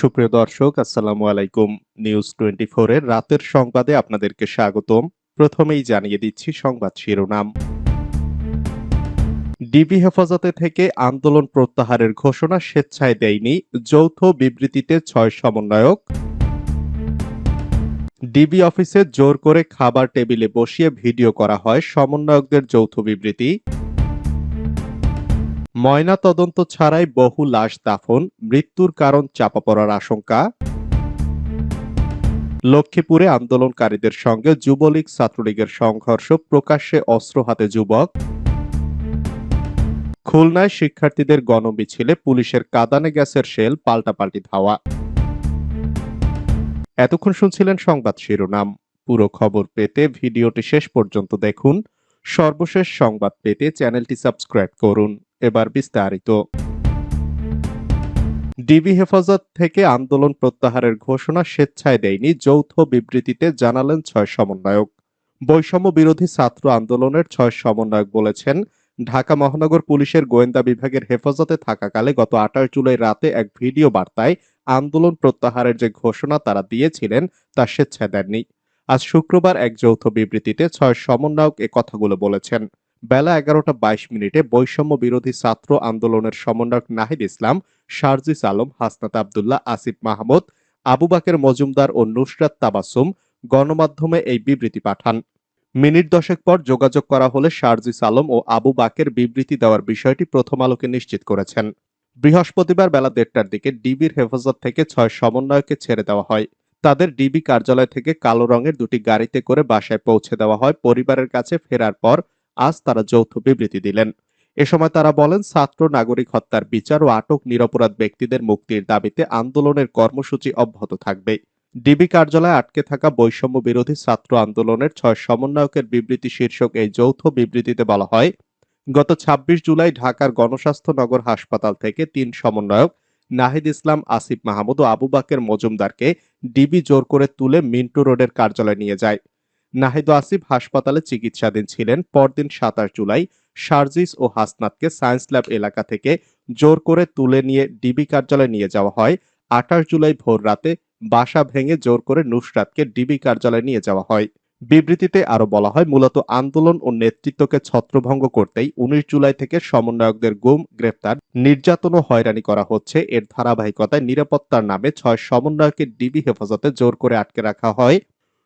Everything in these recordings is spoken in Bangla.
সুপ্রিয় দর্শক, আসসালামু আলাইকুম নিউজ টোয়েন্টি এর রাতের সংবাদে আপনাদেরকে স্বাগতম। প্রথমেই জানিয়ে দিচ্ছি সংবাদ শিরোনাম। ডিবি হেফাজতে থেকে আন্দোলন প্রত্যাহারের ঘোষণা স্বেচ্ছায় দেয়নি, যৌথ বিবৃতিতে ছয় সমন্বয়ক। ডিবি অফিসে জোর করে খাবার টেবিলে বসিয়ে ভিডিও করা হয় সমন্বয়কদের যৌথ বিবৃতি। ময়না তদন্ত ছাড়াই বহু লাশ দাফন, মৃত্যুর কারণ চাপা পড়ার আশঙ্কা। লক্ষ্মীপুরে আন্দোলনকারীদের সঙ্গে যুবলীগ ছাত্রলীগের সংঘর্ষ, প্রকাশ্যে অস্ত্র হাতে যুবক। খুলনায় শিক্ষার্থীদের গণমিছিলে পুলিশের কাদানে গ্যাসের শেল, পাল্টাপাল্টি ধাওয়া। এতক্ষণ শুনছিলেন সংবাদ শিরোনাম। পুরো খবর পেতে ভিডিওটি শেষ পর্যন্ত দেখুন। সর্বশেষ সংবাদ পেতে চ্যানেলটি সাবস্ক্রাইব করুন। এবার বিস্তারিত। ডিবি হেফাজত থেকে আন্দোলন প্রত্যাহারের ঘোষণা স্বেচ্ছায় দেয়নি, যৌথ বিবৃতিতে জানালেন ছয় সমন্বয়ক। বৈষম্য বিরোধী ছাত্র আন্দোলনের ছয় সমন্বয়ক বলেছেন, ঢাকা মহানগর পুলিশের গোয়েন্দা বিভাগের হেফাজতে থাকাকালে গত আঠাশ জুলাই রাতে এক ভিডিও বার্তায় আন্দোলন প্রত্যাহারের যে ঘোষণা তারা দিয়েছিলেন তা স্বেচ্ছায় দেননি। আজ শুক্রবার এক যৌথ বিবৃতিতে ছয় সমন্বয়ক এ কথাগুলো বলেছেন। বেলা এগারোটা বাইশ মিনিটে বৈষম্য বিরোধী ছাত্র আন্দোলনের সমন্বয়ক নাহিদ ইসলাম, শারজিস আলম, হাসনাত আবদুল্লাহ, আসিফ মাহমুদ, আবু বাকের মজুমদার ও নুসরাত তাবাসুম গণমাধ্যমে এই বিবৃতি পাঠান। মিনিট দশেক পর যোগাযোগ করা হলে শারজিস আলম ও আবু বাকের বিবৃতি দেওয়ার বিষয়টি প্রথম আলোকে নিশ্চিত করেছেন। বৃহস্পতিবার বেলা দেড়টার দিকে ডিবির হেফাজত থেকে ছয় সমন্বয়কে ছেড়ে দেওয়া হয়। তাদের ডিবি কার্যালয় থেকে কালো রঙের দুটি গাড়িতে করে বাসায় পৌঁছে দেওয়া হয়। পরিবারের কাছে ফেরার পর আজ তারা যৌথ বিবৃতি দিলেন। এ সময় তারা বলেন, ছাত্র, নাগরিক হত্যার বিচার ও আটক নিরপরাধ ব্যক্তিদের মুক্তির দাবিতে আন্দোলনের কর্মসূচি অব্যাহত থাকবে। ডিবি কার্যালয়ে আটকে থাকা বৈষম্য বিরোধী ছাত্র আন্দোলনের ছয় সমন্বয়কের বিবৃতি শীর্ষক এই যৌথ বিবৃতিতে বলা হয়, গত ২৬ জুলাই ঢাকার গণস্বাস্থ্য নগর হাসপাতাল থেকে তিন সমন্বয়ক, নাহিদ ইসলাম, আসিফ মাহমুদ ও আবু বাকের মজুমদারকে ডিবি জোর করে তুলে মিন্টু রোডের কার্যালয়ে নিয়ে যায়। নাহিদ আসিফ হাসপাতালে চিকিৎসাধীন ছিলেন। পরদিন সাতাশ জুলাই শারজিস ও হাসনাতকে সায়েন্স ল্যাব এলাকা থেকে জোর করে তুলে নিয়ে ডিবি কার্যালয়ে নিয়ে যাওয়া হয়। আঠাশ জুলাই ভোর রাতে বাসা ভেঙে জোর করে নুসরাতকে ডিবি কার্যালয়ে নিয়ে যাওয়া হয়। বিবৃতিতে আরও বলা হয়, মূলত আন্দোলন ও নেতৃত্বকে ছত্রভঙ্গ করতেই উনিশ জুলাই থেকে সমন্বয়কদের গুম গ্রেফতার নির্যাতন ও হয়রানি করা হচ্ছে। এর ধারাবাহিকতায় নিরাপত্তার নামে ছয় সমন্বয়কে ডিবি হেফাজতে জোর করে আটকে রাখা হয়।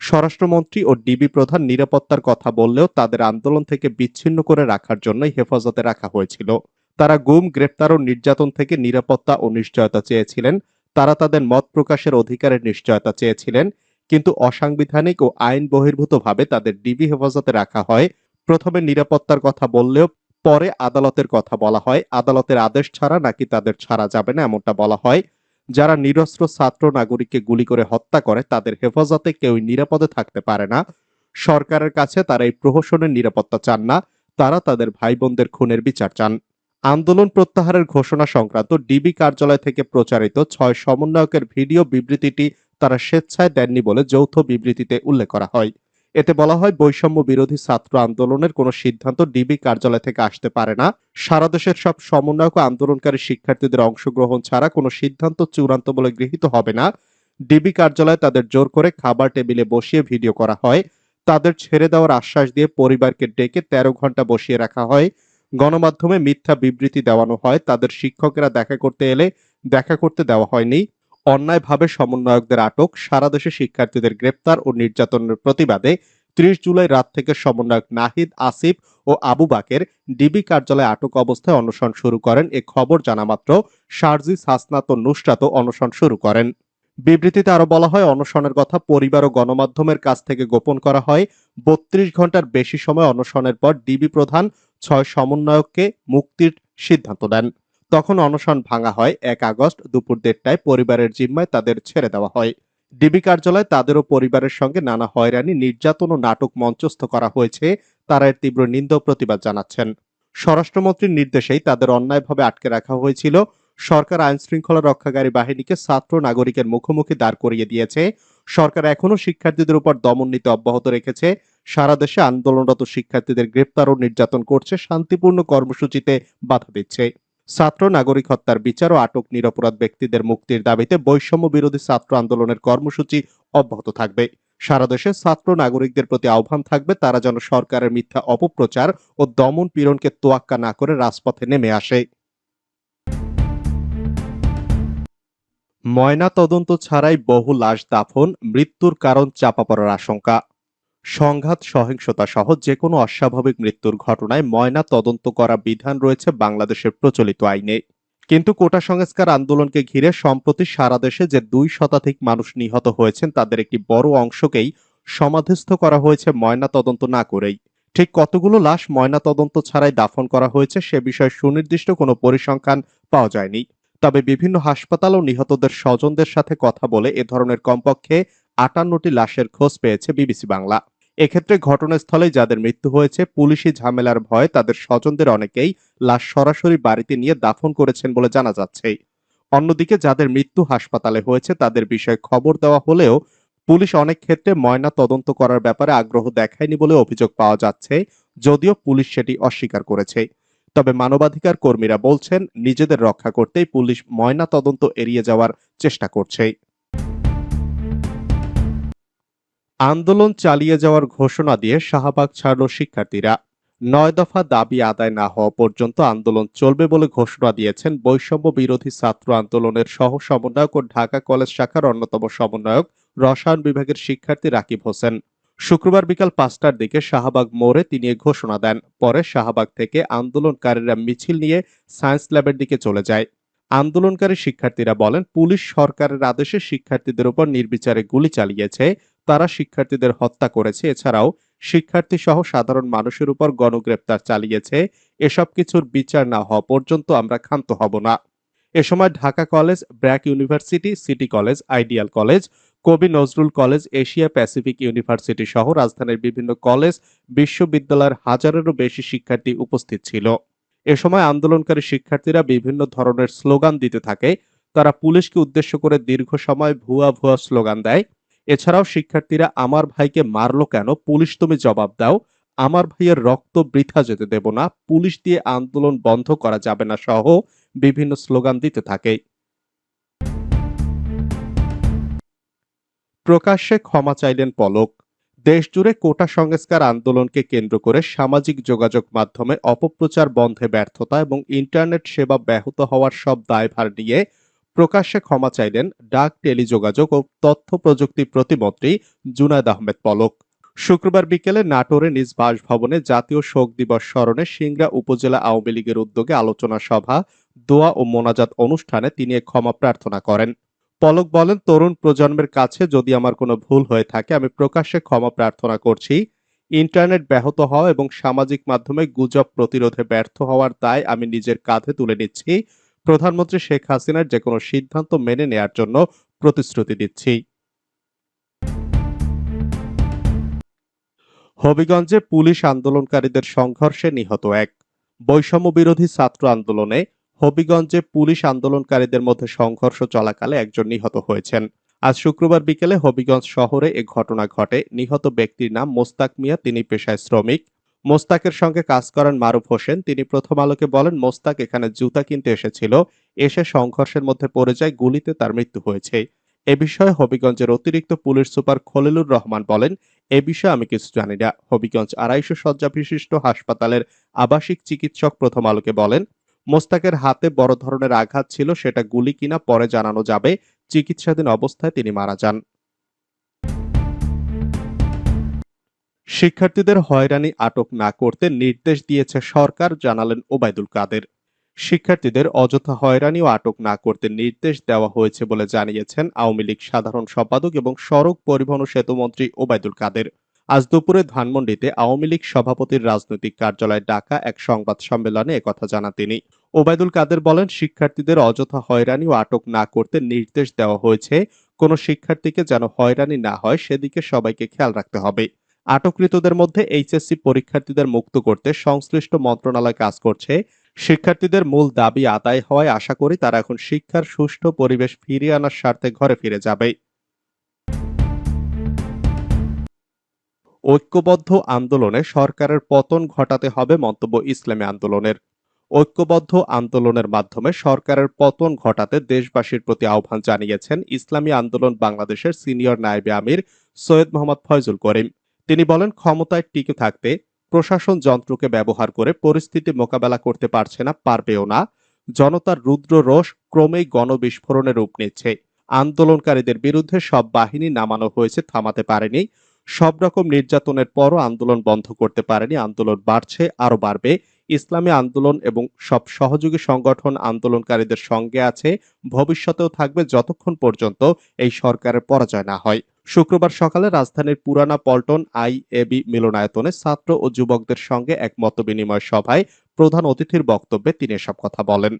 স্বরাষ্ট্রমন্ত্রী ও ডিবি প্রধান নিরাপত্তার কথা বললেও তাদের আন্দোলন থেকে বিচ্ছিন্ন করে রাখার জন্যই হেফাজতে রাখা হয়েছিল। তারা গুম, গ্রেপ্তার ও নির্যাতন থেকে নিরাপত্তা ও নিশ্চয়তা চেয়েছিলেন। তারা তাদের মত প্রকাশের অধিকারের নিশ্চয়তা চেয়েছিলেন। কিন্তু অসাংবিধানিক ও আইন বহির্ভূতভাবে তাদের ডিবি হেফাজতে রাখা হয়। প্রথমে নিরাপত্তার কথা বললেও পরে আদালতের কথা বলা হয়। আদালতের আদেশ ছাড়া নাকি তাদের ছাড়া যাবে না এমনটা বলা হয়। যারা নিরস্ত্র ছাত্র নাগরিককে গুলি করে হত্যা করে, তাদের হেফাজতে কেউই নিরাপদে থাকতে পারে না। সরকারের কাছে তারা এই প্রহসনের নিরাপত্তা চান না, তারা তাদের ভাই বোনদের খুনের বিচার চান। আন্দোলন প্রত্যাহারের ঘোষণা সংক্রান্ত ডিবি কার্যালয় থেকে প্রচারিত ছয় সমন্বয়কের ভিডিও বিবৃতিটি তারা স্বেচ্ছায় দেননি বলে যৌথ বিবৃতিতে উল্লেখ করা হয়। এতে বলা হয় বৈষম্য বিরোধী ছাত্র আন্দোলনের কোনো সিদ্ধান্ত ডিবি কার্যালয় থেকে আসতে পারে না। সারা দেশের সব সমন্বয়ক আন্দোলনকারী শিক্ষার্থীদের অংশগ্রহণ ছাড়া কোনো সিদ্ধান্ত চূড়ান্ত বলে গৃহীত হবে না। ডিবি কার্যালয়ে তাদের জোর করে খাবার টেবিলে বসিয়ে ভিডিও করা হয়। তাদের ছেড়ে দেওয়ার আশ্বাস দিয়ে পরিবারকে ডেকে তেরো ঘণ্টা বসিয়ে রাখা হয়। গণমাধ্যমে মিথ্যা বিবৃতি দেওয়ানো হয়। তাদের শিক্ষকেরা দেখা করতে এলে দেখা করতে দেওয়া হয়নি। অন্যায়ভাবে সমন্বয়কদের আটক, সারা দেশে শিক্ষার্থীদের গ্রেপ্তার ও নির্যাতনের প্রতিবাদে ত্রিশ জুলাই রাত থেকে সমন্বয়ক নাহিদ আসিফ ও আবু বাকের ডিবি কার্যালয়ে আটক অবস্থায় অনশন শুরু করেন। এ খবর জানামাত্র শারজিস হাসনাত ও নুসরাতও অনশন শুরু করেন। বিবৃতিতে আরও বলা হয়, অনশনের কথা পরিবার ও গণমাধ্যমের কাছ থেকে গোপন করা হয়। বত্রিশ ঘণ্টার বেশি সময় অনশনের পর ডিবি প্রধান ছয় সমন্বয়ককে মুক্তির সিদ্ধান্ত দেন। তখন অনশন ভাঙা হয়। এক আগস্ট দুপুর দেড়টায় পরিবারের জিম্মায় তাদের ছেড়ে দেওয়া হয়। ডিবি কার্যালয়ে তাদেরও পরিবারের সঙ্গে নানা হয়রানি, নির্যাতন ও নাটক মঞ্চস্থ করা হয়েছে তারা এর তীব্র নিন্দ প্রতিবাদ জানাচ্ছেন। স্বরাষ্ট্রমন্ত্রীর নির্দেশেই তাদের অন্যায়ভাবে আটকে রাখা হয়েছিল। সরকার আইন শৃঙ্খলা রক্ষাকারী বাহিনীকে ছাত্র নাগরিকের মুখোমুখি দাঁড় করিয়ে দিয়েছে। সরকার এখনও শিক্ষার্থীদের উপর দমন নীতি অব্যাহত রেখেছে। সারা দেশে আন্দোলনরত শিক্ষার্থীদের গ্রেপ্তার ও নির্যাতন করছে শান্তিপূর্ণ কর্মসূচিতে বাধা দিচ্ছে। ছাত্র নাগরিক হত্যার বিচার ও আটক নিরপরাধ ব্যক্তিদের মুক্তির দাবিতে বৈষম্য বিরোধী ছাত্র আন্দোলনের কর্মসূচি অব্যাহত থাকবে। সারা দেশে ছাত্র নাগরিকদের প্রতি আহ্বান থাকবে, তারা যেন সরকারের মিথ্যা অপপ্রচার ও দমন পীড়নকে তোয়াক্কা না করে রাজপথে নেমে আসে। ময়না তদন্ত ছাড়াই বহু লাশ দাফন, মৃত্যুর কারণ চাপা পড়ার আশঙ্কা। সংঘাত, সহিংসতা সহ যে কোনো অস্বাভাবিক মৃত্যুর ঘটনায় ময়না তদন্ত করা বিধান রয়েছে বাংলাদেশের প্রচলিত আইনে। কিন্তু কোটা সংস্কার আন্দোলনকে ঘিরে সম্প্রতি সারা দেশে যে দুই শতাধিক মানুষ নিহত হয়েছেন, তাদের একটি বড় অংশকেই সমাধিস্থ করা হয়েছে ময়না তদন্ত না করেই। ঠিক কতগুলো লাশ ময়না তদন্ত ছাড়াই দাফন করা হয়েছে, সে বিষয়ে সুনির্দিষ্ট কোনো পরিসংখ্যান পাওয়া যায়নি। তবে বিভিন্ন হাসপাতাল ও নিহতদের স্বজনদের সাথে কথা বলে এ ধরনের কমপক্ষে আটান্নটি লাশের খোঁজ পেয়েছে বিবিসি বাংলা। এক্ষেত্রে ঘটনাস্থলে যাদের মৃত্যু হয়েছে, পুলিশি ঝামেলার ভয়ে তাদের স্বজনদের অনেকেই লাশ সরাসরি বাড়িতে নিয়ে দাফন করেছেন বলে জানা যাচ্ছে। অন্যদিকে যাদের মৃত্যু হাসপাতালে হয়েছে, তাদের বিষয়ে খবর দেওয়া হলেও পুলিশ অনেক ক্ষেত্রে ময়না তদন্ত করার ব্যাপারে আগ্রহ দেখায়নি বলে অভিযোগ পাওয়া যাচ্ছে, যদিও পুলিশ সেটি অস্বীকার করেছে। তবে মানবাধিকার কর্মীরা বলছেন, নিজেদের রক্ষা করতেই পুলিশ ময়না তদন্ত এড়িয়ে যাওয়ার চেষ্টা করছে। আন্দোলন চালিয়ে যাওয়ার ঘোষণা দিয়ে শাহবাগ ছাড়ল শিক্ষার্থীরা। নয় দফা দাবি আদায় না হওয়া পর্যন্ত আন্দোলন চলবে বলে ঘোষণা দিয়েছেন বৈষম্য বিরোধী ছাত্র আন্দোলনের সহ সমন্বয়ক ও ঢাকা কলেজ শাখার অন্যতম সমন্বয়ক রসায়ন বিভাগের শিক্ষার্থী রাকিব হোসেন। শুক্রবার বিকাল পাঁচটার দিকে শাহবাগ মোড়ে তিনি ঘোষণা দেন। পরে শাহবাগ থেকে আন্দোলনকারীরা মিছিল নিয়ে সায়েন্স ল্যাবের দিকে চলে যায়। আন্দোলনকারী শিক্ষার্থীরা বলেন, পুলিশ সরকারের আদেশে শিক্ষার্থীদের উপর নির্বিচারে গুলি চালিয়েছে। তারা শিক্ষার্থীদের হত্যা করেছে। এছাড়াও শিক্ষার্থী সহ সাধারণ মানুষের উপর গণগ্রেপ্তার চালিয়েছে। এসব কিছুর বিচার না হওয়া পর্যন্ত আমরা ক্ষান্ত হব না। এ সময় Dhaka college, BRAC university, city college, ideal college, Kazi Nazrul college, Asia Pacific university সহ রাজধানীর বিভিন্ন কলেজ, বিশ্ববিদ্যালয়ের হাজারেরও বেশি শিক্ষার্থী উপস্থিত ছিল। এ সময় আন্দোলনকারী শিক্ষার্থীরা বিভিন্ন ধরনের স্লোগান দিতে থাকে। তারা পুলিশকে উদ্দেশ্য করে দীর্ঘ সময় ভুয়া ভুয়া স্লোগান দেয়। এছাড়াও শিক্ষার্থীরা, আমার ভাইকে মারলো কেন? পুলিশ তুমি জবাব দাও। আমার ভাইয়ের রক্ত বৃথা যেতে দেব না। পুলিশ দিয়ে আন্দোলন বন্ধ করা যাবে না সহ বিভিন্ন স্লোগান দিতে থাকে। প্রকাশ্যে ক্ষমা চাইলেন পলক। দেশজুড়ে কোটা সংস্কার আন্দোলনকে কেন্দ্র করে সামাজিক যোগাযোগ মাধ্যমে অপপ্রচার বন্ধে ব্যর্থতা এবং ইন্টারনেট সেবা ব্যাহত হওয়ার সব দায়ভার নিয়ে প্রকাশ্যে ক্ষমা চাইলেন ডাক, টেলিযোগাযোগ ও তথ্য প্রযুক্তি প্রতিমন্ত্রী জুনায়দ আহমেদ পলক। শুক্রবার বিকেলে নাটোরে নিজ বাসভবনে জাতীয় শোক দিবস স্মরণে সিংড়া উপজেলা আওয়ামী লীগের উদ্যোগে আলোচনা সভা, দোয়া ও মোনাজাত অনুষ্ঠানে তিনি ক্ষমা প্রার্থনা করেন। পলক বলেন, তরুণ প্রজন্মের কাছে যদি আমার কোনো ভুল হয়ে থাকে, আমি প্রকাশ্যে ক্ষমা প্রার্থনা করছি। ইন্টারনেট ব্যাহত হওয়া এবং সামাজিক মাধ্যমে গুজব প্রতিরোধে ব্যর্থ হওয়ার দায় আমি নিজের কাঁধে তুলে নিচ্ছি। প্রধানমন্ত্রী শেখ হাসিনার যে কোনো সিদ্ধান্ত মেনে নেয়ার জন্য প্রতিশ্রুতি দিচ্ছি। হবিগঞ্জে পুলিশ আন্দোলনকারীদের সংঘর্ষে নিহত এক। বৈষম্য বিরোধী ছাত্র আন্দোলনে হবিগঞ্জে পুলিশ আন্দোলনকারীদের মধ্যে সংঘর্ষ চলাকালে একজন নিহত হয়েছেন। আজ শুক্রবার বিকেলে হবিগঞ্জ শহরে এ ঘটনা ঘটে। নিহত ব্যক্তির নাম মোস্তাক মিয়া, তিনি পেশায় শ্রমিক। মোস্তাকের সঙ্গে কাজ করেন মারুফ হোসেন। তিনি প্রথম আলোকে বলেন, মোস্তাক এখানে জুতা কিনতে এসেছিল। এসে সংঘর্ষের মধ্যে পড়ে যায়, গুলিতে তার মৃত্যু হয়েছে। এ বিষয়ে হবিগঞ্জের অতিরিক্ত পুলিশ সুপার খলিলুর রহমান বলেন, এ বিষয়ে আমি কিছু জানি না। হবিগঞ্জ আড়াইশো শয্যা বিশিষ্ট হাসপাতালের আবাসিক চিকিৎসক প্রথম আলোকে বলেন, মোস্তাকের হাতে বড় ধরনের আঘাত ছিল, সেটা গুলি কিনা পরে জানানো যাবে। চিকিৎসাধীন অবস্থায় তিনি মারা যান। শিক্ষার্থীদের হয়রানি আটক না করতে নির্দেশ দিয়েছে সরকার, জানালেন ওবায়দুল কাদের। শিক্ষার্থীদের অযথা হয়রানি ও আটক না করতে নির্দেশ দেওয়া হয়েছে বলে জানিয়েছেন আওয়ামী লীগ সাধারণ সম্পাদক এবং সড়ক পরিবহন সেতুমন্ত্রী ওবায়দুল কাদের। আজ দুপুরে ধানমন্ডিতে আওয়ামী লীগ সভাপতির রাজনৈতিক কার্যালয়ে ডাকা এক সংবাদ সম্মেলনে একথা জানান তিনি। ওবায়দুল কাদের বলেন, শিক্ষার্থীদের অযথা হয়রানি ও আটক না করতে নির্দেশ দেওয়া হয়েছে। কোনো শিক্ষার্থীকে যেন হয়রানি না হয়, সেদিকে সবাইকে খেয়াল রাখতে হবে। আটককৃতদের মধ্যে এইচএসসি পরীক্ষার্থীদের মুক্ত করতে সংশ্লিষ্ট মন্ত্রণালয় কাজ করছে। শিক্ষার্থীদের মূল দাবি আদায় হওয়ায় আশা করি তারা এখন শিক্ষার সুষ্ঠু পরিবেশ ফিরিয়ে আনার স্বার্থে ঘরে ফিরে যাবে। ঐক্যবদ্ধ আন্দোলনে সরকারের পতন ঘটাতে হবে মন্তব্য ইসলামী আন্দোলনের। ঐক্যবদ্ধ আন্দোলনের মাধ্যমে সরকারের পতন ঘটাতে দেশবাসীর প্রতি আহ্বান জানিয়েছেন ইসলামী আন্দোলন বাংলাদেশের সিনিয়র নায়েবে আমির সৈয়দ মোহাম্মদ ফয়জুল করিম। তিনি বলেন, ক্ষমতায় টিকে থাকতে প্রশাসন যন্ত্রকে ব্যবহার করে পরিস্থিতি মোকাবেলা করতে পারছে না, পারবেও না। জনতার রুদ্র রোষ ক্রমেই গণবিস্ফোরণে রূপ নিচ্ছে। আন্দোলনকারীদের বিরুদ্ধে সব বাহিনী নামানো হয়েছে, থামাতে পারেনি। সব রকম নির্যাতনের পরও আন্দোলন বন্ধ করতে পারেনি। আন্দোলন বাড়ছে, আরও বাড়বে। ইসলামী আন্দোলন এবং সব সহযোগী সংগঠন আন্দোলনকারীদের সঙ্গে আছে, ভবিষ্যতেও থাকবে যতক্ষণ পর্যন্ত এই সরকারের পরাজয় না হয়। শুক্রবার সকালে রাজধানীর পুরানা পল্টন আই এ বি মিলনায়তনে ছাত্র ও যুবকদের সঙ্গে এক মতবিনিময় সভায় প্রধান অতিথির বক্তব্যে তিনি এসব কথা বলেন।